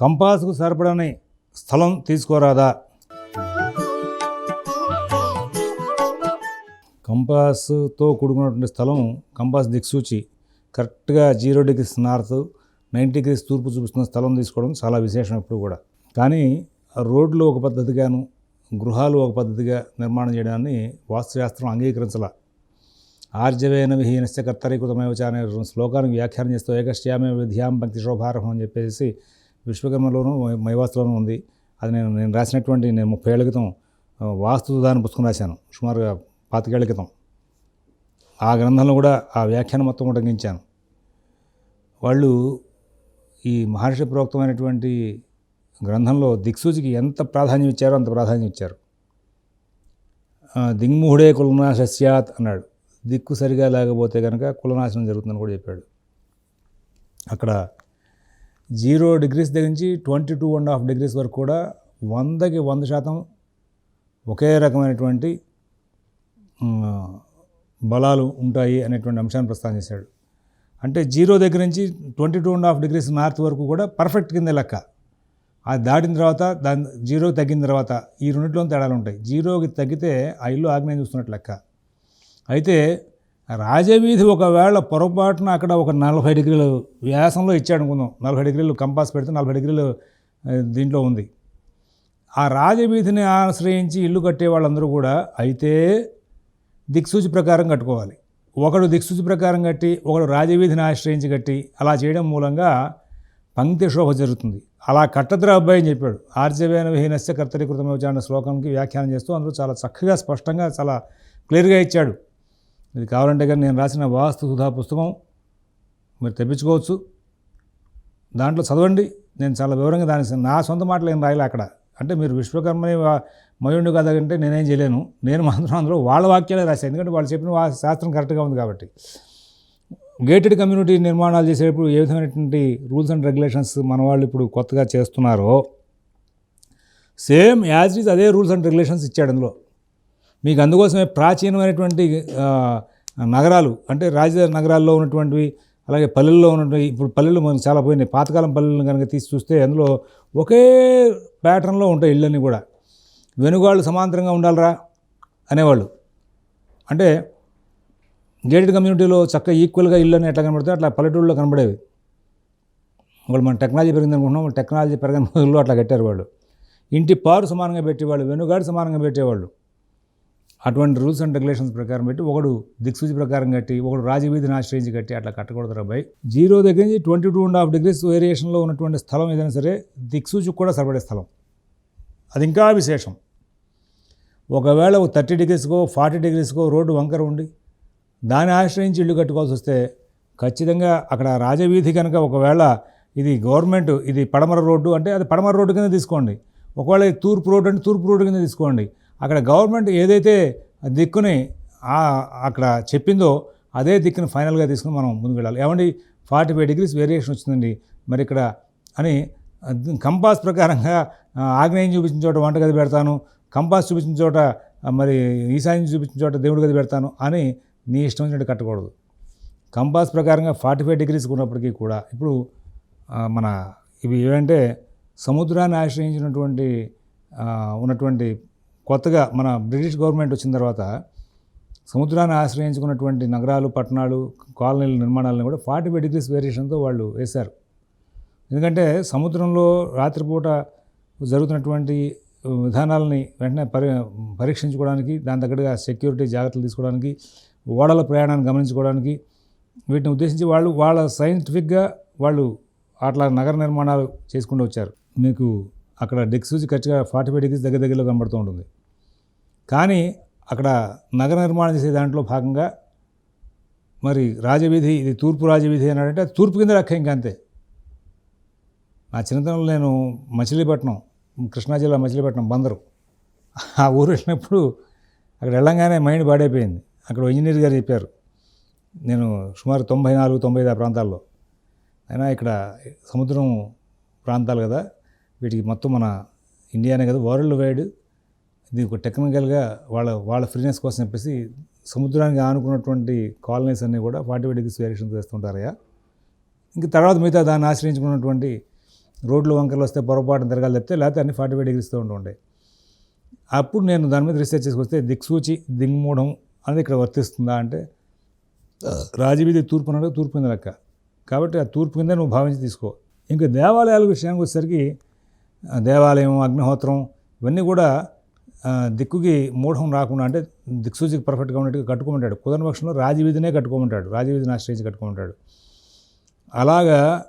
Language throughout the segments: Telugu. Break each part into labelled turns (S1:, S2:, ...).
S1: కంపాస్కు సరిపడని స్థలం తీసుకోరాదా? కంపాస్తో కూడుకున్నటువంటి స్థలం కంపాస్ దిక్సూచి కరెక్ట్గా zero degrees north ninety degrees తూర్పు చూపిస్తున్న స్థలం తీసుకోవడం చాలా విశేషం ఎప్పుడు కూడా. కానీ రోడ్లు ఒక పద్ధతిగాను గృహాలు ఒక పద్ధతిగా నిర్మాణం చేయడాన్ని వాస్తుశాస్త్రం అంగీకరించాల. ఆర్జవేన విహీనశ్చ కర్తరీకృతమేవచ అనే శ్లోకానికి వ్యాఖ్యానం చేస్తూ ఏకశ్యామే విధ్యాం పంక్తి శోభారహం అని చెప్పేసి విశ్వకర్మలోను మైవాస్తులోనూ ఉంది. అది నేను నేను రాసినటువంటి నేను ముప్పై ఏళ్ళ క్రితం వాస్తు దాని పుస్తకం రాశాను. సుమారుగా పాతికేళ్ళ క్రితం. ఆ గ్రంథంలో కూడా ఆ వ్యాఖ్యానం మొత్తం ఉటంకించాను. వాళ్ళు ఈ మహర్షి ప్రోక్తమైనటువంటి గ్రంథంలో దిక్సూచికి ఎంత ప్రాధాన్యం ఇచ్చారో అంత ప్రాధాన్యం ఇచ్చారు. దిగ్మూహుడే కులనాశస్యాత్ కులనాశ అన్నాడు. దిక్కు సరిగా లేకపోతే కనుక కులనాశనం జరుగుతుందని కూడా చెప్పాడు. అక్కడ జీరో డిగ్రీస్ దగ్గర నుంచి twenty two and half degrees వరకు కూడా వందకి వంద శాతం ఒకే రకమైనటువంటి బలాలు ఉంటాయి అనేటువంటి అంశాన్ని ప్రస్తావన చేశాడు. అంటే జీరో దగ్గర నుంచి twenty two and half degrees north వరకు కూడా పర్ఫెక్ట్ కింద లెక్క. అది దాటిన తర్వాత దాని జీరోకి తగ్గిన తర్వాత ఈ రెండింటిలో తేడాలు ఉంటాయి. జీరోకి తగ్గితే ఆ ఇల్లు ఆగ్నేయం చూస్తున్నట్టు లెక్క. అయితే రాజవీధి ఒకవేళ పొరపాటున అక్కడ ఒక నలభై డిగ్రీలు వ్యాసంలో ఇచ్చాడు అనుకుందాం నలభై డిగ్రీలు కంపాస్ పెడితే నలభై డిగ్రీలు దీంట్లో ఉంది. ఆ రాజవీధిని ఆశ్రయించి ఇల్లు కట్టే వాళ్ళందరూ కూడా అయితే దిక్సూచి ప్రకారం కట్టుకోవాలి. ఒకడు దిక్సూచి ప్రకారం కట్టి ఒకడు రాజవీధిని ఆశ్రయించి కట్టి అలా చేయడం మూలంగా పంక్తి శోభ జరుగుతుంది. అలా కట్టద్ర అబ్బాయి అని చెప్పాడు. ఆర్జవేన విహీనస్య కర్తరీకృతమవుచా అన్న శ్లోకంకి వ్యాఖ్యానం చేస్తూ అందులో చాలా చక్కగా స్పష్టంగా చాలా క్లియర్గా ఇచ్చాడు. ఇది కావాలంటే కానీ నేను రాసిన వాస్తు సుధా పుస్తకం మీరు తెప్పించుకోవచ్చు. దాంట్లో చదవండి. నేను చాలా వివరంగా దాని నా సొంత మాటలు ఏం రాయలే అక్కడ. అంటే మీరు విశ్వకర్మని వా- మయుండు అంటే నేనేం చేయలేను. నేను మాత్రం అందులో వాళ్ళ వాక్యాలే రాశాను. ఎందుకంటే వాళ్ళు చెప్పిన వా- శాస్త్రం కరెక్ట్గా ఉంది కాబట్టి. గేటెడ్ కమ్యూనిటీ నిర్మాణాలు చేసేటప్పుడు ఏ విధమైనటువంటి రూల్స్ అండ్ రెగ్యులేషన్స్ మన వాళ్ళు ఇప్పుడు కొత్తగా చేస్తున్నారో సేమ్ యాజ్ ఇస్ అదే రూల్స్ అండ్ రెగ్యులేషన్స్ ఇచ్చాడు అందులో. మీకు అందుకోసమే ప్రాచీనమైనటువంటి నగరాలు అంటే రాజధాని నగరాల్లో ఉన్నటువంటివి అలాగే పల్లెల్లో ఉన్నటువంటి ఇప్పుడు పల్లెలు మనకు చాలా పోయినాయి. పాతకాలం పల్లెలను కనుక తీసి చూస్తే అందులో ఒకే ప్యాటర్న్లో ఉంటాయి ఇళ్ళన్నీ కూడా. వెనుగాళ్ళు సమాంతరంగా ఉండాలిరా అనేవాళ్ళు. అంటే గేటెడ్ కమ్యూనిటీలో చక్కగా ఈక్వల్గా ఇల్లు అని ఎట్లా కనబడితే అట్లా పల్లెటూళ్ళలో కనబడేవి. వాళ్ళు మన టెక్నాలజీ పెరిగింది అనుకుంటున్నాం టెక్నాలజీ పెరగని రోజుల్లో అట్లా కట్టారు వాళ్ళు. ఇంటి పారు సమానంగా పెట్టేవాళ్ళు వెనుగాడు సమానంగా పెట్టేవాళ్ళు. అటువంటి రూల్స్ అండ్ రెగ్యులేషన్స్ ప్రకారం పెట్టి ఒకడు దిక్సూచి ప్రకారం కట్టి ఒకడు రాజవీధిని ఆశ్రయించి కట్టి అట్లా కట్టకూడదు రాబాయ్ జీరో దగ్గర నుంచి twenty two and half degrees వేరియేషన్లో ఉన్నటువంటి స్థలం ఏదైనా సరే దిక్సూచికి కూడా సరిపడే స్థలం. అది ఇంకా విశేషం. ఒకవేళ థర్టీ డిగ్రీస్కో ఫార్టీ డిగ్రీస్కో రోడ్డు వంకర ఉండి దాన్ని ఆశ్రయించి ఇల్లు కట్టుకోవాల్సి వస్తే ఖచ్చితంగా అక్కడ రాజవీధి కనుక ఒకవేళ ఇది గవర్నమెంట్ ఇది పడమర రోడ్డు అంటే అది పడమర రోడ్డు కింద తీసుకోండి. ఒకవేళ తూర్పు రోడ్డు అంటే తూర్పు రోడ్డు కింద తీసుకోండి. అక్కడ గవర్నమెంట్ ఏదైతే దిక్కుని అక్కడ చెప్పిందో అదే దిక్కుని ఫైనల్గా తీసుకుని మనం ముందుకు వెళ్ళాలి. ఏమండి? ఫార్టీ ఫైవ్ డిగ్రీస్ వేరియేషన్ వచ్చిందండి. మరి ఇక్కడ అని కంపాస్ ప్రకారంగా ఆగ్నేయం చూపించిన చోట వంటగది పెడతాను కంపాస్ చూపించిన చోట మరి ఈశాన్యం చూపించిన చోట దేవుడి గది పెడతాను అని నీ ఇష్టం వచ్చినట్టు కట్టకూడదు. కంపాస్ ప్రకారంగా ఫార్టీ ఫైవ్ డిగ్రీస్ ఉన్నప్పటికీ కూడా ఇప్పుడు మన ఇవి ఏమంటే సముద్రాన్ని ఆశ్రయించినటువంటి ఉన్నటువంటి కొత్తగా మన బ్రిటిష్ గవర్నమెంట్ వచ్చిన తర్వాత సముద్రాన్ని ఆశ్రయించుకున్నటువంటి నగరాలు పట్టణాలు కాలనీల నిర్మాణాలను కూడా ఫార్టీ ఫైవ్ డిగ్రీస్ వేరియేషన్తో వాళ్ళు వేశారు. ఎందుకంటే సముద్రంలో రాత్రిపూట జరుగుతున్నటువంటి విధానాలని వెంటనే పరి పరీక్షించుకోవడానికి దాని తగ్గట్టుగా సెక్యూరిటీ జాగ్రత్తలు తీసుకోవడానికి ఓడల ప్రయాణాన్ని గమనించుకోవడానికి వీటిని ఉద్దేశించి వాళ్ళు వాళ్ళ సైంటిఫిక్గా వాళ్ళు అట్లా నగర నిర్మాణాలు చేసుకుంటూ వచ్చారు. మీకు అక్కడ డిక్స్ చూసి ఖచ్చితంగా ఫార్టీ ఫైవ్ డిగ్రీస్ దగ్గర దగ్గరలో కనబడుతూ ఉంటుంది. కానీ అక్కడ నగర నిర్మాణం చేసే దాంట్లో భాగంగా మరి రాజవీధి ఇది తూర్పు రాజవీధి అన్నాడంటే తూర్పు కింద లెక్క ఇంకా అంతే. నా చిన్నతనంలో నేను మచిలీపట్నం కృష్ణా జిల్లా మచిలీపట్నం బందరు. ఆ ఊరు వెళ్ళినప్పుడు అక్కడ వెళ్ళంగానే మైండ్ పాడైపోయింది. అక్కడ ఇంజనీర్ గారు చెప్పారు నేను సుమారు తొంభై నాలుగు తొంభై ఐదు ఆ ప్రాంతాల్లో. అయినా ఇక్కడ సముద్రం ప్రాంతాలు కదా వీటికి మొత్తం మన ఇండియానే కదా వరల్డ్ వైడ్ ఇది ఒక టెక్నికల్గా వాళ్ళ వాళ్ళ ఫ్రీనెస్ కోసం చెప్పేసి సముద్రానికి ఆనుకున్నటువంటి కాలనీస్ అన్నీ కూడా ఫార్టీ ఫైవ్ డిగ్రీస్ వేరియేషన్ చేస్తుంటారయ్యా. ఇంక తర్వాత మిగతా దాన్ని ఆశ్రయించుకున్నటువంటి రోడ్లు వంకర్లు వస్తే పొరపాటున తిరగాలి చెప్తే లేకపోతే అన్ని ఫార్టీ ఫైవ్ డిగ్రీస్తో ఉంటూ ఉంటాయి అప్పుడు నేను దాని మీద రీసెర్చ్ చేసుకొస్తే దిక్సూచి దింగ్మూఢం అనేది ఇక్కడ వర్తిస్తుందా అంటే రాజవీధి తూర్పు అన్నాడు తూర్పు కింద లెక్క. కాబట్టి ఆ తూర్పు కింద నువ్వు భావించి తీసుకో. ఇంకా దేవాలయాల విషయానికి వచ్చేసరికి దేవాలయం అగ్నిహోత్రం ఇవన్నీ కూడా దిక్కుకి మూఢం రాకుండా అంటే దిక్సూచికి పర్ఫెక్ట్గా ఉన్నట్టుగా కట్టుకోమంటాడు. కుదరని పక్షంలో రాజవీధినే కట్టుకోమంటాడు. రాజవీధిని ఆశ్రయించి కట్టుకోమంటాడు. అలాగా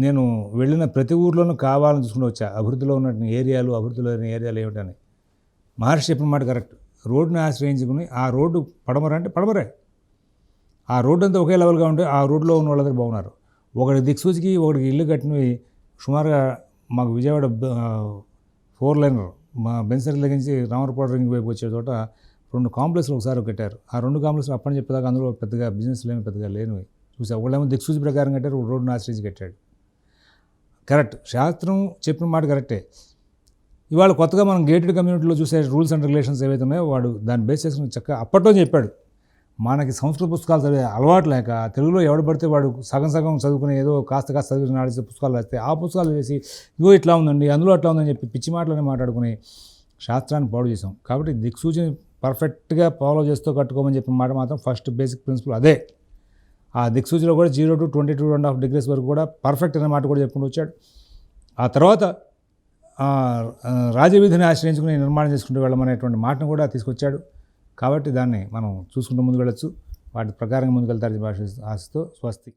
S1: నేను వెళ్ళిన ప్రతి ఊర్లోనూ కావాలని చూసుకుంటూ వచ్చా. అభివృద్ధిలో ఉన్న ఏరియాలు అభివృద్ధిలో లేని ఏరియాలు ఏమిటని మహర్షి చెప్పిన మాట కరెక్ట్. రోడ్డుని ఆశ్రయించుకుని ఆ రోడ్డు పడమర అంటే పడమరే. ఆ రోడ్డు అంతా ఒకే లెవెల్గా ఉంటే ఆ రోడ్లో ఉన్న వాళ్ళందరూ బాగున్నారు. ఒకటి దిక్సూచికి ఒకటికి ఇల్లు కట్టినవి సుమారుగా మాకు విజయవాడ ఫోర్ లైనర్ మా బెన్సర్ లెగించి నుంచి రామరపాడు రింగ్ వైపు వచ్చే చోట రెండు కాంప్లెక్స్లు ఒకసారి కట్టారు. ఆ రెండు కాంప్లెక్స్లు అప్పని చెప్పేదాకా అందులో పెద్దగా బిజినెస్ లేని పెద్దగా లేనివి. చూసా ఒకళ్ళేమో దిక్సూచి ప్రకారం కట్టారు ఒక రోడ్డును ఆశ్రయించి కట్టాడు. కరెక్ట్. శాస్త్రం చెప్పిన మాట కరెక్టే. ఇవాళ కొత్తగా మనం గేటెడ్ కమ్యూనిటీలో చూసే రూల్స్ అండ్ రెగ్యులేషన్స్ ఏవైతే ఉన్నాయో వాడు దాన్ని బేస్ చేసుకుని చక్కగా అప్పట్లో చెప్పాడు. మనకి సంస్కృత పుస్తకాలు చదివే అలవాటు లేక తెలుగులో ఎవడు పడితే వాడు సగం సగం చదువుకునే ఏదో కాస్త కాస్త చదివిన ఆడిసే పుస్తకాలు రాస్తే ఆ పుస్తకాలు వేసి ఇగో ఇట్లా ఉందండి అందులో అట్లా ఉందని చెప్పి పిచ్చి మాటలని మాట్లాడుకుని శాస్త్రాన్ని పాడు చేసాం కాబట్టి దిక్సూచిని పర్ఫెక్ట్గా ఫాలో చేస్తూ కట్టుకోమని చెప్పిన మాట మాత్రం ఫస్ట్ బేసిక్ ప్రిన్సిపల్ అదే. ఆ దిక్సూచిలో కూడా zero to twenty two and half degrees వరకు కూడా పర్ఫెక్ట్ అనే మాట కూడా చెప్పుకుంటూ వచ్చాడు. ఆ తర్వాత రాజవీధిని ఆశ్రయించుకుని నిర్మాణం చేసుకుంటూ వెళ్ళమనేటువంటి మాటను కూడా తీసుకొచ్చాడు. కాబట్టి దాన్ని మనం చూసుకుంటూ ముందుకు వెళ్ళచ్చు. వాటి ప్రకారంగా ముందుకెళ్తారు భాష ఆశతో. స్వస్తి